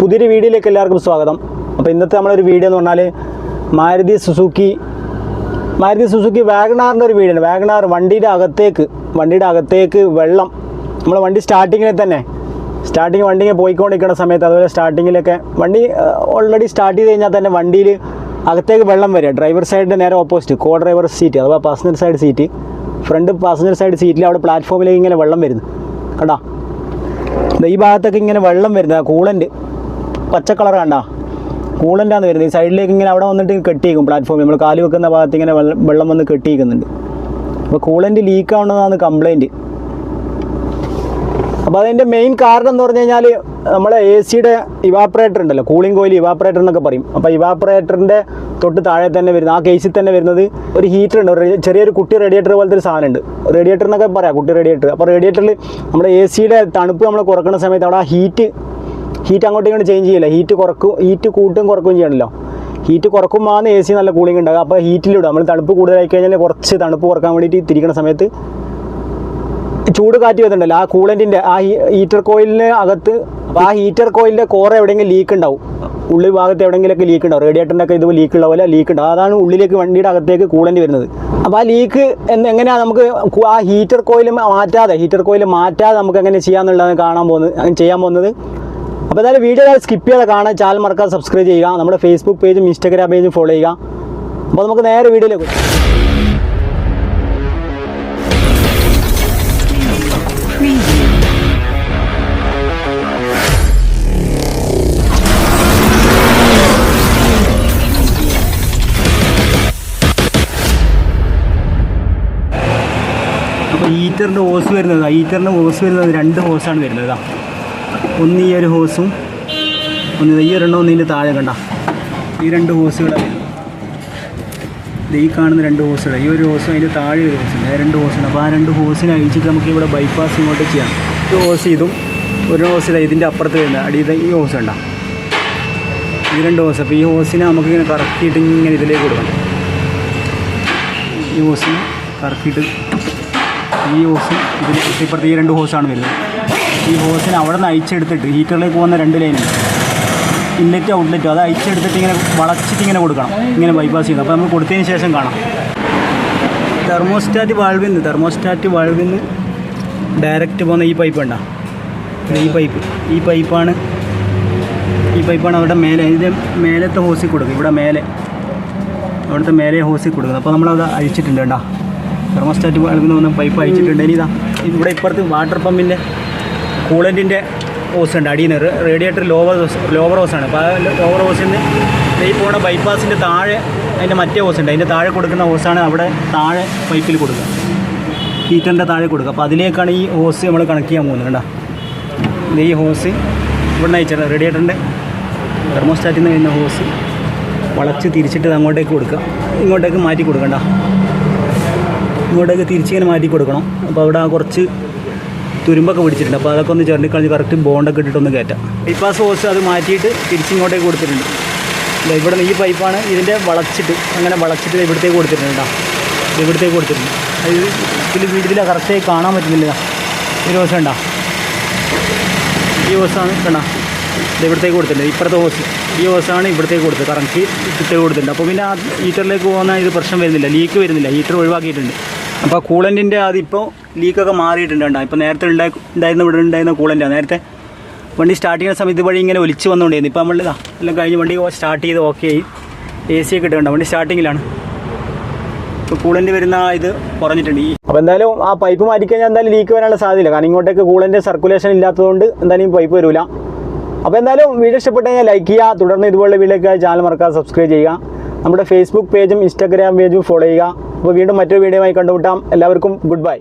പുതിയൊരു വീഡിയോയിലേക്ക് എല്ലാവർക്കും സ്വാഗതം. അപ്പോൾ ഇന്നത്തെ നമ്മളൊരു വീഡിയോ എന്ന് പറഞ്ഞാൽ മാരുതി സുസുക്കി മാരുതി സുസുക്കി വാഗണാറിന്റെ ഒരു വീഡിയോ ആണ് വാഗണാർ വണ്ടിയുടെ അകത്തേക്ക് വണ്ടിയുടെ അകത്തേക്ക് വെള്ളം നമ്മൾ വണ്ടി സ്റ്റാർട്ടിങ്ങിൽ തന്നെ. സ്റ്റാർട്ടിങ് വണ്ടി പോയിക്കൊണ്ടിരിക്കുന്ന സമയത്ത് അതുപോലെ സ്റ്റാർട്ടിങ്ങിലൊക്കെ വണ്ടി ഓൾറെഡി സ്റ്റാർട്ട് ചെയ്ത് കഴിഞ്ഞാൽ തന്നെ വണ്ടിയിൽ അകത്തേക്ക് വെള്ളം വരിക. ഡ്രൈവർ സൈഡിന്റെ നേരെ ഓപ്പോസിറ്റ് കോ ഡ്രൈവർ സീറ്റ് അഥവാ passenger side seat front passenger side സീറ്റിൽ അവിടെ പ്ലാറ്റ്ഫോമിലേക്ക് ഇങ്ങനെ വെള്ളം വരുന്നു. കണ്ടാ? ദേ ഈ ഭാഗത്തൊക്കെ ഇങ്ങനെ വെള്ളം വരുന്നത് കൂളന്റ് പച്ച കളർ കണ്ട. കൂളന്റാന്ന് വരുന്നത്. ഈ സൈഡിലേക്ക് ഇങ്ങനെ അവിടെ വന്നിട്ട് കെട്ടിയേക്കും പ്ലാറ്റ്ഫോമിൽ നമ്മൾ കാൽ വെക്കുന്ന ഭാഗത്ത് ഇങ്ങനെ വെള്ളം വന്ന് കെട്ടിയിരിക്കുന്നുണ്ട് അപ്പോൾ കൂളന്റ് ലീക്ക് ആവുന്നതാണ് കംപ്ലൈന്റ് അപ്പോൾ അതിന്റെ മെയിൻ കാരണം എന്ന് പറഞ്ഞു കഴിഞ്ഞാൽ നമ്മളെ എ സിയുടെ ഇവാപ്പറേറ്റർ ഉണ്ടല്ലോ. കൂളിംഗ് കോയിൽ ഇവാപ്പറേറ്റർ എന്നൊക്കെ പറയും. അപ്പോൾ ഇവാപ്പറേറ്ററിന്റെ തൊട്ട് താഴെ തന്നെ വരുന്നത് ആ കേസിൽ തന്നെ വരുന്നത് ഒരു ഹീറ്റർ ഉണ്ട്. ഒരു ചെറിയൊരു കുട്ടി റേഡിയേറ്റർ പോലത്തെ ഒരു സാധനമുണ്ട്. റേഡിയേറ്റർ എന്നൊക്കെ പറയാം. കുട്ടി റേഡിയേറ്റർ അപ്പോൾ റേഡിയേറ്ററിൽ നമ്മുടെ എ സിയുടെ തണുപ്പ് നമ്മൾ കുറക്കുന്ന സമയത്ത് അവിടെ ആ ഹീറ്റ് ഹീറ്റ് അങ്ങോട്ടും ഇങ്ങോട്ട് ചേഞ്ച് ചെയ്യില്ല? ഹീറ്റ് കുറക്കും ഹീറ്റ് കൂട്ടും കുറക്കുകയും ചെയ്യണമല്ലോ ഹീറ്റ് കുറക്കുമ്പോൾ എ സി നല്ല കൂളിംഗ് ഉണ്ടാകും അപ്പോൾ ഹീറ്റിലിടും നമ്മൾ തണുപ്പ് കൂടുതലായി കഴിഞ്ഞാൽ കുറച്ച് തണുപ്പ് കുറയ്ക്കാൻ വേണ്ടിയിട്ട് തിരിക്കുന്ന സമയത്ത് ചൂട് കാറ്റ് വരുന്നുണ്ടല്ലോ. ആ കൂളന്റിന്റെ ആ ഹീറ്റർ കോയിലിന് അകത്ത് ആ ഹീറ്റർ കോയിലിന്റെ കോറ എവിടെയെങ്കിലും ലീക്ക് ഉണ്ടാവും. ഉള്ളി ഭാഗത്ത് എവിടെയെങ്കിലൊക്കെ ലീക്ക് ഉണ്ടാവും. റേഡിയേറ്ററിന്റെ ഒക്കെ ഇത് ലീക്ക് ഉള്ള പോലെ ലീക്ക് ഉണ്ടാവും. അതാണ് ഉള്ളിലേക്ക് വണ്ടിയുടെ അകത്തേക്ക് കൂളന്റ് വരുന്നത്. അപ്പോൾ ആ ലീക്ക് എന്ന് എങ്ങനെയാണ് നമുക്ക് ആ ഹീറ്റർ കോയിൽ മാറ്റാതെ ഹീറ്റർ കോയിൽ മാറ്റാതെ നമുക്ക് എങ്ങനെ ചെയ്യാമെന്നുള്ളതാണ് കാണാൻ പോകുന്നത് ചെയ്യാൻ പോകുന്നത്? അപ്പോൾ എന്തായാലും വീഡിയോ സ്കിപ്പ് ചെയ്യാതെ കാണാൻ ചാനൽ മറക്കാതെ സബ്സ്ക്രൈബ് ചെയ്യുക നമ്മുടെ ഫേസ്ബുക്ക് പേജും ഇൻസ്റ്റാഗ്രാം പേജും ഫോളോ ചെയ്യുക. അപ്പോൾ നമുക്ക് നേരെ വീഡിയോയിലേക്ക് ഹീറ്ററിന്റെ ഹോസ് വരുന്നത് ഹീറ്ററിന്റെ ഹോസ് വരുന്നത് രണ്ട് ഹോസാണ് വരുന്നത് ഒന്ന് ഈ ഒരു ഹോസും ഒന്ന് ഈ ഒരെണ്ണം ഒന്ന് ഇതിന്റെ താഴെ കണ്ട. ഈ രണ്ട് ഹോസുകളാണ് ഈ കാണുന്ന രണ്ട് ഹോസുകൾ ഈ ഒരു ഹോസും അതിന്റെ താഴെ ഒരു ഹോസുണ്ട് രണ്ട് ഹോസുണ്ട് അപ്പോൾ ആ രണ്ട് ഹോസിനെ അഴിച്ചിട്ട് നമുക്ക് ഇവിടെ ബൈപ്പാസ് ഇങ്ങോട്ട് ചെയ്യാം. ഒരു ഹോസ് ഇതും ഒരു ഹോസില ഇതാ ഇതിന്റെ അപ്പുറത്ത് വരുന്നത്. അടിയിൽ ഈ ഹോസ് ഉണ്ടോ ഈ രണ്ട് ഹോസ്. അപ്പോൾ ഈ ഹോസിനെ നമുക്ക് ഇങ്ങനെ കറക്കിയിട്ട് ഇങ്ങനെ ഇതിലേക്ക് കൊടുക്കണം ഈ ഹോസിന് കറക്കിയിട്ട് ഈ ഹോസും ഇതിൽ ഇപ്പുറത്ത് ഈ രണ്ട് ഹോസാണ് വരുന്നത്. ഈ ഹോസിന് അവിടെ നിന്ന് അയച്ചെടുത്തിട്ട് ഹീറ്ററിലേക്ക് പോകുന്ന രണ്ട് ലൈനുണ്ട് ഇൻലെറ്റ് ഔട്ട്ലെറ്റ് അത് അയച്ചെടുത്തിട്ട് ഇങ്ങനെ വളച്ചിട്ട് ഇങ്ങനെ കൊടുക്കണം. ഇങ്ങനെ ബൈപ്പാസ് ചെയ്യുന്നത് അപ്പോൾ നമ്മൾ കൊടുത്തതിന് ശേഷം കാണാം. തെർമോസ്റ്റാറ്റ് വാൾവിൽ നിന്ന് തെർമോസ്റ്റാറ്റ് വാൾവിൽ നിന്ന് ഡയറക്റ്റ് പോകുന്ന ഈ പൈപ്പ് ഉണ്ടോ ഈ പൈപ്പ് ഈ പൈപ്പാണ് ഈ പൈപ്പാണ് അവിടെ മേലെ. ഇതിന്റെ മേലത്തെ ഹോസിൽ കൊടുക്കുക. ഇവിടെ മേലെ. അവിടുത്തെ മേലെ ഹോസിൽ കൊടുക്കുന്നത് അപ്പോൾ നമ്മളത് അഴിച്ചിട്ടുണ്ട് കേട്ടോ തെർമോസ്റ്റാറ്റ് വാൾവിൽ നിന്ന് പൈപ്പ് അഴിച്ചിട്ടുണ്ട്. ഇനി ഇതാ ഇവിടെ ഇപ്പുറത്ത് വാട്ടർ പമ്പിന്റെ കൂളന്റിന്റെ ഹോസ് ഉണ്ട് അടിയിൽ നിന്ന് റേഡിയേറ്റർ ലോവർ ഹോസ് ലോവർ ഹോസാണ് അപ്പോൾ ആ ലോവർ ഹോസിൽ നിന്ന് ഈ പോണ ബൈപ്പാസിന്റെ താഴെ അതിന്റെ മറ്റേ ഹോസ് ഉണ്ട്. അതിന്റെ താഴെ കൊടുക്കുന്ന ഹോസാണ് അവിടെ താഴെ പൈപ്പിൽ കൊടുക്കുക. ഹീറ്ററിന്റെ താഴെ കൊടുക്കുക. അപ്പോൾ അതിലേക്കാണ് ഈ ഹോസ് നമ്മൾ കണക്ട് ചെയ്യാൻ പോകുന്നത്. ഇത് ഈ ഹോസ് ഇവിടെ നിന്ന് അയച്ചത് റേഡിയേറ്ററിന്റെ തെർമോസ്റ്റാറ്റിൽ നിന്ന് കഴിഞ്ഞ ഹോസ് വളച്ച് തിരിച്ചിട്ട് അങ്ങോട്ടേക്ക് കൊടുക്കുക. ഇങ്ങോട്ടേക്ക് മാറ്റി കൊടുക്കണ്ട? ഇങ്ങോട്ടേക്ക് തിരിച്ചിങ്ങനെ മാറ്റി കൊടുക്കണം. അപ്പോൾ അവിടെ കുറച്ച് തുരുമ്പൊക്കെ പിടിച്ചിട്ടുണ്ട്. അപ്പോൾ അതൊക്കെ ഒന്ന് ചേർന്ന് കളഞ്ഞ് കറക്റ്റ് ബോണ്ടൊക്കെ ഇട്ടിട്ടൊന്ന് കയറ്റാം. ബൈപ്പാസ് ഹോസ് അത് മാറ്റിയിട്ട് തിരിച്ചിങ്ങോട്ടേക്ക് കൊടുത്തിട്ടുണ്ട്. ഇവിടെ നിന്ന് ഈ പൈപ്പാണ് ഇതിന്റെ വളച്ചിട്ട് അങ്ങനെ വളച്ചിട്ട് ഇവിടത്തേക്ക് കൊടുത്തിട്ടുണ്ട് ഇവിടത്തേക്ക് കൊടുത്തിട്ടുണ്ട്. അത് ഇതിൽ വീട്ടിൽ കറക്റ്റായി കാണാൻ പറ്റുന്നില്ല. ഈ ദിവസം ഉണ്ടോ? ഈ ഹോസാണ് കണ്ട? ഇവിടത്തേക്ക് കൊടുത്തിട്ടുണ്ട്. ഇപ്പുറത്തെ ഹോസ് ഈ ഹോസാണ് ഇവിടത്തേക്ക് കൊടുത്തത്. കറക്റ്റ് ഇട്ടേക്ക് കൊടുത്തിട്ടുണ്ട്. അപ്പോൾ പിന്നെ ആ ഹീറ്ററിലേക്ക് പോകുന്ന ഇത് പ്രശ്നം വരുന്നില്ല. ലീക്ക് വരുന്നില്ല. ഹീറ്റർ ഒഴിവാക്കിയിട്ടുണ്ട്. അപ്പോൾ കൂളന്റിന്റെ അതിപ്പോൾ ലീക്കൊക്കെ മാറിയിട്ടുണ്ട് കേട്ടോ ഇപ്പോൾ നേരത്തെ ഉണ്ടായി ഉണ്ടായിരുന്ന ഇവിടെ ഉണ്ടായിരുന്ന കൂളന്റാണ് നേരത്തെ വണ്ടി സ്റ്റാർട്ട് ചെയ്യുന്ന സമയത്ത് വഴി ഇങ്ങനെ ഒലിച്ച് വന്നുകൊണ്ടിരുന്നു ഇപ്പോൾ നമ്മൾ ഇതാ എല്ലാം കഴിഞ്ഞ് വണ്ടി സ്റ്റാർട്ട് ചെയ്ത് ഓക്കെ ആയി. എ സി ഒക്കെ ഇട്ടുണ്ട് വണ്ടി സ്റ്റാർട്ടിങ്ങിലാണ് ഇപ്പോൾ കൂളന്റ് വരുന്ന ഇത് കുറഞ്ഞിട്ടുണ്ട്. ഈ അപ്പോൾ എന്തായാലും ആ പൈപ്പ് മാറ്റിക്കഴിഞ്ഞാൽ എന്തായാലും ലീക്ക് വരാനുള്ള സാധ്യതയില്ല. കാരണം ഇങ്ങോട്ടേക്ക് കൂളന്റെ സർക്കുലേഷൻ ഇല്ലാത്തതുകൊണ്ട് എന്തായാലും പൈപ്പ് വരില്ല അപ്പോൾ എന്തായാലും വീഡിയോ ഇഷ്ടപ്പെട്ട് കഴിഞ്ഞാൽ ലൈക്ക് ചെയ്യുക. തുടർന്ന് ഇതുപോലുള്ള വീഡിയോക്കായി ചാനൽ മറക്കാതെ സബ്സ്ക്രൈബ് ചെയ്യുക. നമ്മുടെ ഫേസ്ബുക്ക് പേജും ഇൻസ്റ്റാഗ്രാം പേജും ഫോളോ ചെയ്യുക. അപ്പോൾ വീണ്ടും മറ്റൊരു വീഡിയോ ആയി കണ്ടുമുട്ടാം. എല്ലാവർക്കും ഗുഡ് ബൈ